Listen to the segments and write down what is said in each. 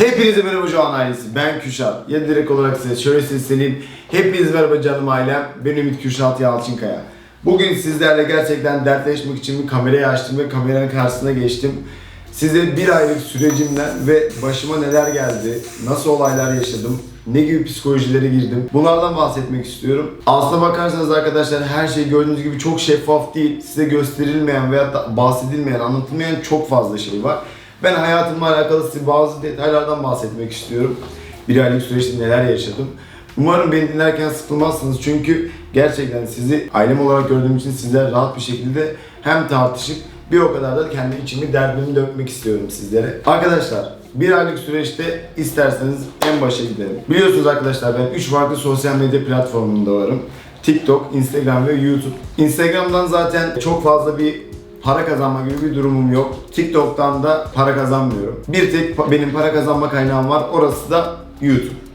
Hepinize merhaba Can ailesi. Ben Kürşat. Ya direkt olarak size şöyle sesleneyim. Hepinize merhaba canım ailem. Ben Ümit Kürşat Yalçınkaya. Bugün sizlerle gerçekten dertleşmek için bir kamerayı açtım ve kameranın karşısına geçtim. Size bir aylık sürecimden ve başıma neler geldi, nasıl olaylar yaşadım, ne gibi psikolojilere girdim. Bunlardan bahsetmek istiyorum. Aslına bakarsanız arkadaşlar her şey gördüğünüz gibi çok şeffaf değil. Size gösterilmeyen veya da bahsedilmeyen, anlatılmayan çok fazla şey var. Ben hayatımla alakalı size bazı detaylardan bahsetmek istiyorum. Bir aylık süreçte neler yaşadım. Umarım beni dinlerken sıkılmazsınız çünkü gerçekten sizi ailem olarak gördüğüm için sizler rahat bir şekilde hem tartışıp bir o kadar da kendi içimi derdimi dökmek istiyorum sizlere. Arkadaşlar bir aylık süreçte isterseniz en başa gidelim. Biliyorsunuz arkadaşlar ben 3 farklı sosyal medya platformunda varım. TikTok, Instagram ve YouTube. Instagram'dan zaten çok fazla bir para kazanma gibi bir durumum yok. TikTok'tan da para kazanmıyorum. Bir tek benim para kazanma kaynağım var. Orası da YouTube.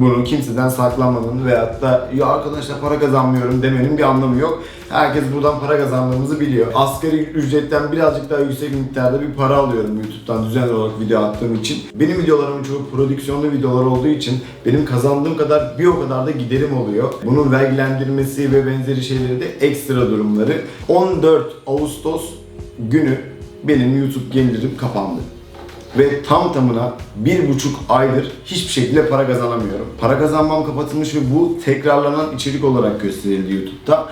Bunu kimseden saklamanın veyahut da ya arkadaşlar para kazanmıyorum demenin bir anlamı yok. Herkes buradan para kazandığımızı biliyor. Asgari ücretten birazcık daha yüksek miktarda bir para alıyorum YouTube'dan düzenli olarak video attığım için. Benim videolarımın çoğu prodüksiyonlu videolar olduğu için benim kazandığım kadar bir o kadar da giderim oluyor. Bunun vergilendirmesi ve benzeri şeyleri de ekstra durumları. 14 Ağustos günü benim YouTube gelirim kapandı ve tam tamına bir buçuk aydır hiçbir şekilde para kazanamıyorum. Para kazanmam kapatılmış ve bu tekrarlanan içerik olarak gösterildi YouTube'da.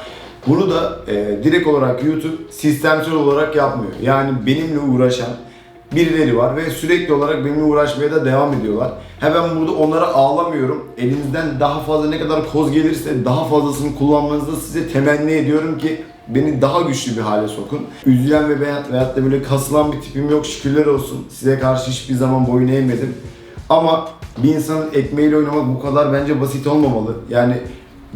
Bunu da e, direkt olarak YouTube sistemsel olarak yapmıyor. Yani benimle uğraşan birileri var ve sürekli olarak benimle uğraşmaya da devam ediyorlar. Ha ben burada onlara ağlamıyorum. Elinizden daha fazla ne kadar koz gelirse daha fazlasını kullanmanızı size temenni ediyorum ki beni daha güçlü bir hale sokun. Üzülen ve veyahut, veyahut da böyle kasılan bir tipim yok şükürler olsun. Size karşı hiçbir zaman boyun eğmedim. Ama bir insanın ekmeğiyle oynamak bu kadar bence basit olmamalı. Yani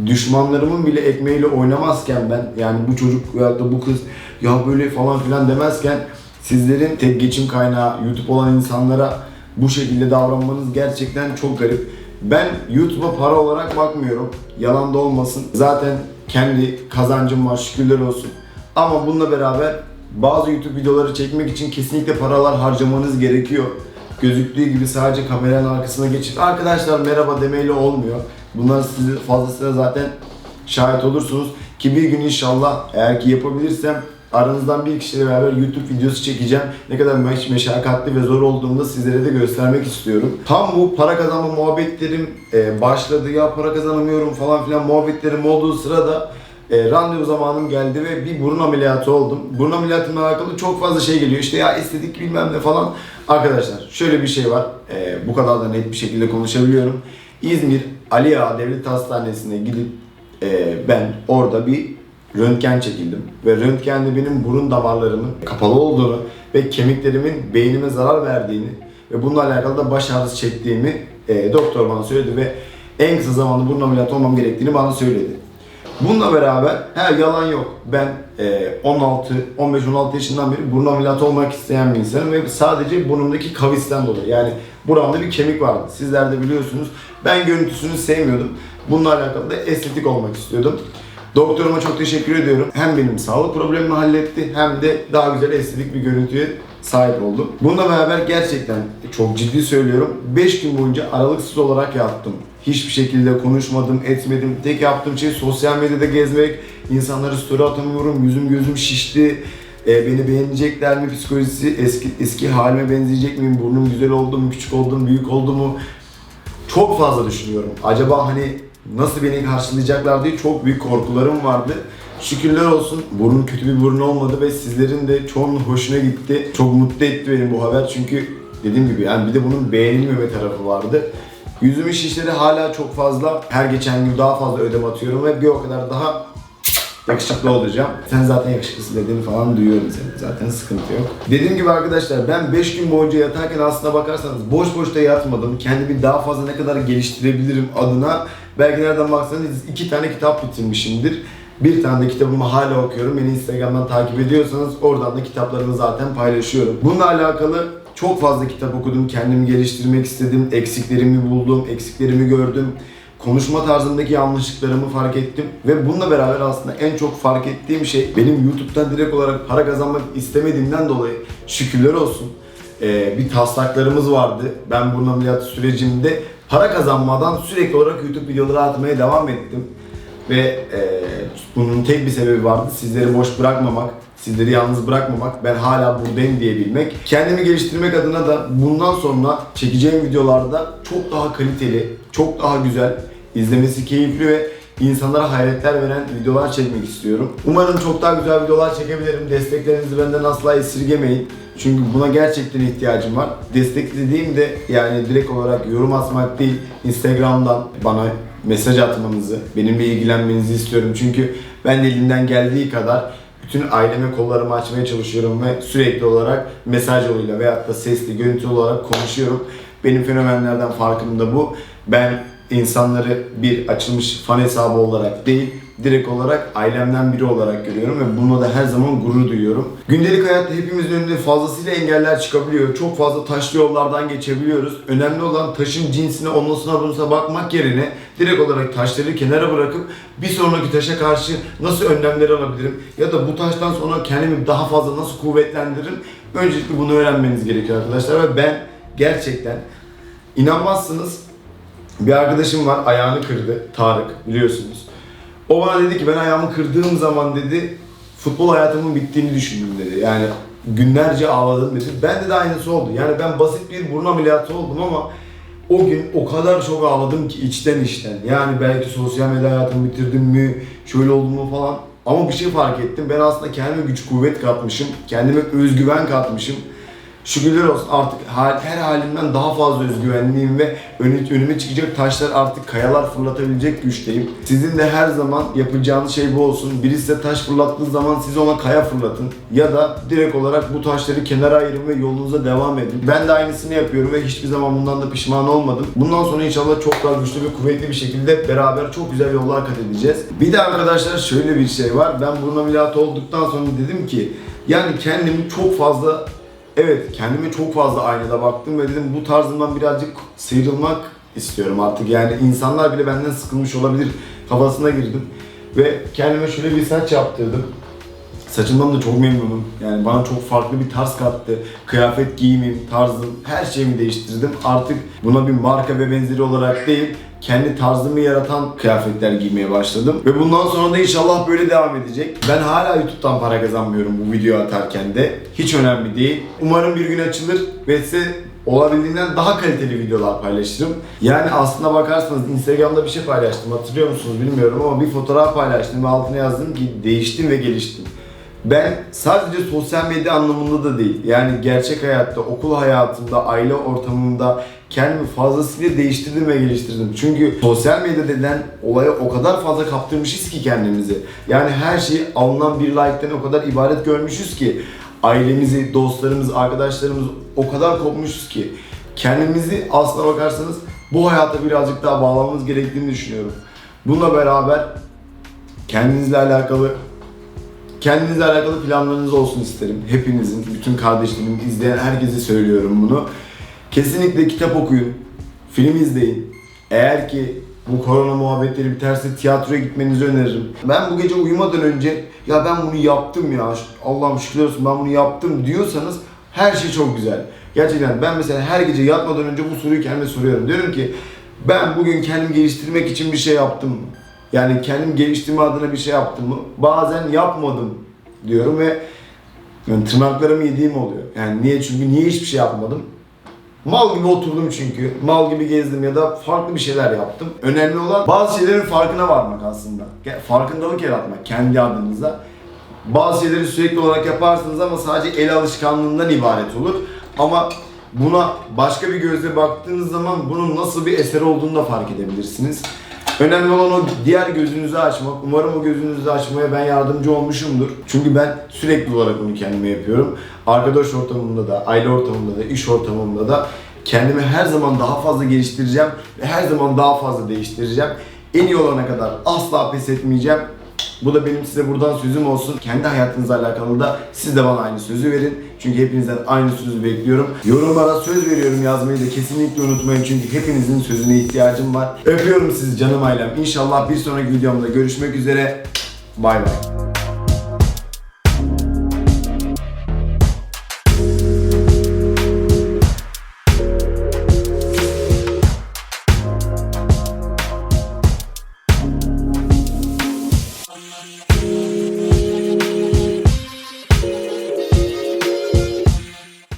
düşmanlarımın bile ekmeğiyle oynamazken ben yani bu çocuk veyahut da bu kız ya böyle falan filan demezken sizlerin tek geçim kaynağı YouTube olan insanlara bu şekilde davranmanız gerçekten çok garip. Ben YouTube'a para olarak bakmıyorum. Yalan da olmasın. Zaten kendi kazancım var şükürler olsun. Ama bununla beraber bazı YouTube videoları çekmek için kesinlikle paralar harcamanız gerekiyor. Gözüktüğü gibi sadece kameranın arkasına geçip arkadaşlar merhaba demeyle olmuyor. Bunlar siz fazlasıyla zaten şahit olursunuz. Ki bir gün inşallah eğer ki yapabilirsem aranızdan bir kişiyle beraber YouTube videosu çekeceğim. Ne kadar meş meşakkatli ve zor olduğunu da sizlere de göstermek istiyorum. Tam bu para kazanma muhabbetlerim e, başladı ya para kazanamıyorum falan filan muhabbetlerim olduğu sırada e, randevu zamanım geldi ve bir burun ameliyatı oldum. Burun ameliyatımla alakalı çok fazla şey geliyor. İşte ya estetik bilmem ne falan. Arkadaşlar şöyle bir şey var. E, bu kadar da net bir şekilde konuşabiliyorum. İzmir Ali Ağa Devlet Hastanesi'ne gidip e, ben orada bir röntgen çekildim. Ve röntgende benim burun damarlarımın kapalı olduğunu ve kemiklerimin beynime zarar verdiğini ve bununla alakalı da baş ağrısı çektiğimi e, doktor bana söyledi ve en kısa zamanda burun ameliyatı olmam gerektiğini bana söyledi. Bununla beraber he yalan yok. Ben e, 16 15-16 yaşından beri burun ameliyatı olmak isteyen bir insanım ve sadece burnumdaki kavisten dolayı. Yani buramda bir kemik vardı. Sizler de biliyorsunuz. Ben görüntüsünü sevmiyordum. Bununla alakalı da estetik olmak istiyordum. Doktoruma çok teşekkür ediyorum. Hem benim sağlık problemimi halletti hem de daha güzel estetik bir görüntüye sahip oldum. Bununla beraber gerçekten çok ciddi söylüyorum. 5 gün boyunca aralıksız olarak yattım. Hiçbir şekilde konuşmadım, etmedim. Tek yaptığım şey sosyal medyada gezmek. İnsanlara story atamıyorum. Yüzüm gözüm şişti. E, beni beğenecekler mi psikolojisi eski eski halime benzeyecek miyim? Burnum güzel oldu mu, küçük oldu mu, büyük oldu mu? çok fazla düşünüyorum. Acaba hani nasıl beni karşılayacaklar diye çok büyük korkularım vardı. Şükürler olsun burun kötü bir burun olmadı ve sizlerin de çoğunun hoşuna gitti. Çok mutlu etti beni bu haber çünkü dediğim gibi yani bir de bunun beğenilmeme tarafı vardı. Yüzümün şişleri hala çok fazla. Her geçen gün daha fazla ödem atıyorum ve bir o kadar daha yakışıklı olacağım. Sen zaten yakışıklısın dediğini falan duyuyorum senin. Zaten sıkıntı yok. Dediğim gibi arkadaşlar ben 5 gün boyunca yatarken aslına bakarsanız boş boş da yatmadım. Kendimi daha fazla ne kadar geliştirebilirim adına belki nereden baksanız iki tane kitap bitirmişimdir. Bir tane de kitabımı hala okuyorum. Beni Instagram'dan takip ediyorsanız oradan da kitaplarımı zaten paylaşıyorum. Bununla alakalı çok fazla kitap okudum. Kendimi geliştirmek istedim. Eksiklerimi buldum. Eksiklerimi gördüm konuşma tarzındaki yanlışlıklarımı fark ettim ve bununla beraber aslında en çok fark ettiğim şey benim YouTube'dan direkt olarak para kazanmak istemediğimden dolayı şükürler olsun e, bir taslaklarımız vardı. Ben burun ameliyatı sürecimde para kazanmadan sürekli olarak YouTube videoları atmaya devam ettim. Ve e, bunun tek bir sebebi vardı. Sizleri boş bırakmamak, sizleri yalnız bırakmamak, ben hala buradayım diyebilmek. Kendimi geliştirmek adına da bundan sonra çekeceğim videolarda çok daha kaliteli, çok daha güzel, izlemesi keyifli ve insanlara hayretler veren videolar çekmek istiyorum. Umarım çok daha güzel videolar çekebilirim. Desteklerinizi benden asla esirgemeyin. Çünkü buna gerçekten ihtiyacım var. Destek dediğimde yani direkt olarak yorum atmak değil, Instagram'dan bana mesaj atmanızı, benimle ilgilenmenizi istiyorum. Çünkü ben de elimden geldiği kadar bütün aileme kollarımı açmaya çalışıyorum ve sürekli olarak mesaj yoluyla veyahut da sesli, görüntü olarak konuşuyorum. Benim fenomenlerden farkım da bu. Ben insanları bir açılmış fan hesabı olarak değil, direkt olarak ailemden biri olarak görüyorum ve bununla da her zaman gurur duyuyorum. Gündelik hayatta hepimizin önünde fazlasıyla engeller çıkabiliyor. Çok fazla taşlı yollardan geçebiliyoruz. Önemli olan taşın cinsine, onlusuna, bunusuna bakmak yerine direkt olarak taşları kenara bırakıp bir sonraki taşa karşı nasıl önlemler alabilirim ya da bu taştan sonra kendimi daha fazla nasıl kuvvetlendiririm? Öncelikle bunu öğrenmeniz gerekiyor arkadaşlar ve ben gerçekten inanmazsınız bir arkadaşım var ayağını kırdı Tarık biliyorsunuz. O bana dedi ki ben ayağımı kırdığım zaman dedi futbol hayatımın bittiğini düşündüm dedi. Yani günlerce ağladım dedi. Bende de aynısı oldu. Yani ben basit bir burun ameliyatı oldum ama o gün o kadar çok ağladım ki içten içten. Yani belki sosyal medya hayatımı bitirdim mi, şöyle oldu mu falan. Ama bir şey fark ettim. Ben aslında kendime güç kuvvet katmışım. Kendime özgüven katmışım. Şükürler olsun artık her halimden daha fazla özgüvenliyim ve önü- önüme çıkacak taşlar artık kayalar fırlatabilecek güçteyim. Sizin de her zaman yapacağınız şey bu olsun. Birisi size taş fırlattığı zaman siz ona kaya fırlatın. Ya da direkt olarak bu taşları kenara ayırın ve yolunuza devam edin. Ben de aynısını yapıyorum ve hiçbir zaman bundan da pişman olmadım. Bundan sonra inşallah çok daha güçlü ve kuvvetli bir şekilde beraber çok güzel yollar kat edeceğiz. Bir de arkadaşlar şöyle bir şey var. Ben burun ameliyatı olduktan sonra dedim ki yani kendimi çok fazla Evet, kendime çok fazla aynada baktım ve dedim bu tarzımdan birazcık sıyrılmak istiyorum artık. Yani insanlar bile benden sıkılmış olabilir kafasına girdim. Ve kendime şöyle bir saç yaptırdım. Saçımdan da çok memnunum. Yani bana çok farklı bir tarz kattı. Kıyafet giyimim, tarzım, her şeyimi değiştirdim. Artık buna bir marka ve benzeri olarak değil, kendi tarzımı yaratan kıyafetler giymeye başladım. Ve bundan sonra da inşallah böyle devam edecek. Ben hala YouTube'dan para kazanmıyorum bu video atarken de. Hiç önemli değil. Umarım bir gün açılır ve size olabildiğinden daha kaliteli videolar paylaşırım. Yani aslına bakarsanız Instagram'da bir şey paylaştım hatırlıyor musunuz bilmiyorum ama bir fotoğraf paylaştım ve altına yazdım ki değiştim ve geliştim. Ben sadece sosyal medya anlamında da değil, yani gerçek hayatta, okul hayatımda, aile ortamında kendimi fazlasıyla değiştirdim ve geliştirdim. Çünkü sosyal medya denilen olaya o kadar fazla kaptırmışız ki kendimizi. Yani her şeyi alınan bir like'ten o kadar ibaret görmüşüz ki ailemizi, dostlarımız, arkadaşlarımız o kadar kopmuşuz ki kendimizi aslına bakarsanız bu hayata birazcık daha bağlamamız gerektiğini düşünüyorum. Bununla beraber kendinizle alakalı Kendinizle alakalı planlarınız olsun isterim. Hepinizin, bütün kardeşlerimi izleyen herkese söylüyorum bunu. Kesinlikle kitap okuyun, film izleyin. Eğer ki bu korona muhabbetleri biterse tiyatroya gitmenizi öneririm. Ben bu gece uyumadan önce ya ben bunu yaptım ya Allah'ım şükürler olsun ben bunu yaptım diyorsanız her şey çok güzel. Gerçekten ben mesela her gece yatmadan önce bu soruyu kendime soruyorum. Diyorum ki ben bugün kendimi geliştirmek için bir şey yaptım mı? Yani kendim geliştirme adına bir şey yaptım mı? Bazen yapmadım diyorum ve yani tırnaklarımı yediğim oluyor. Yani niye? Çünkü niye hiçbir şey yapmadım? Mal gibi oturdum çünkü. Mal gibi gezdim ya da farklı bir şeyler yaptım. Önemli olan bazı şeylerin farkına varmak aslında. Farkındalık yaratmak kendi adınıza. Bazı şeyleri sürekli olarak yaparsınız ama sadece el alışkanlığından ibaret olur. Ama buna başka bir gözle baktığınız zaman bunun nasıl bir eser olduğunu da fark edebilirsiniz. Önemli olan o diğer gözünüzü açmak. Umarım o gözünüzü açmaya ben yardımcı olmuşumdur. Çünkü ben sürekli olarak bunu kendime yapıyorum. Arkadaş ortamımda da, aile ortamımda da, iş ortamımda da kendimi her zaman daha fazla geliştireceğim ve her zaman daha fazla değiştireceğim. En iyi olana kadar asla pes etmeyeceğim. Bu da benim size buradan sözüm olsun. Kendi hayatınızla alakalı da siz de bana aynı sözü verin. Çünkü hepinizden aynı sözü bekliyorum. Yorumlara söz veriyorum yazmayı da kesinlikle unutmayın. Çünkü hepinizin sözüne ihtiyacım var. Öpüyorum sizi canım ailem. İnşallah bir sonraki videomda görüşmek üzere. Bay bay.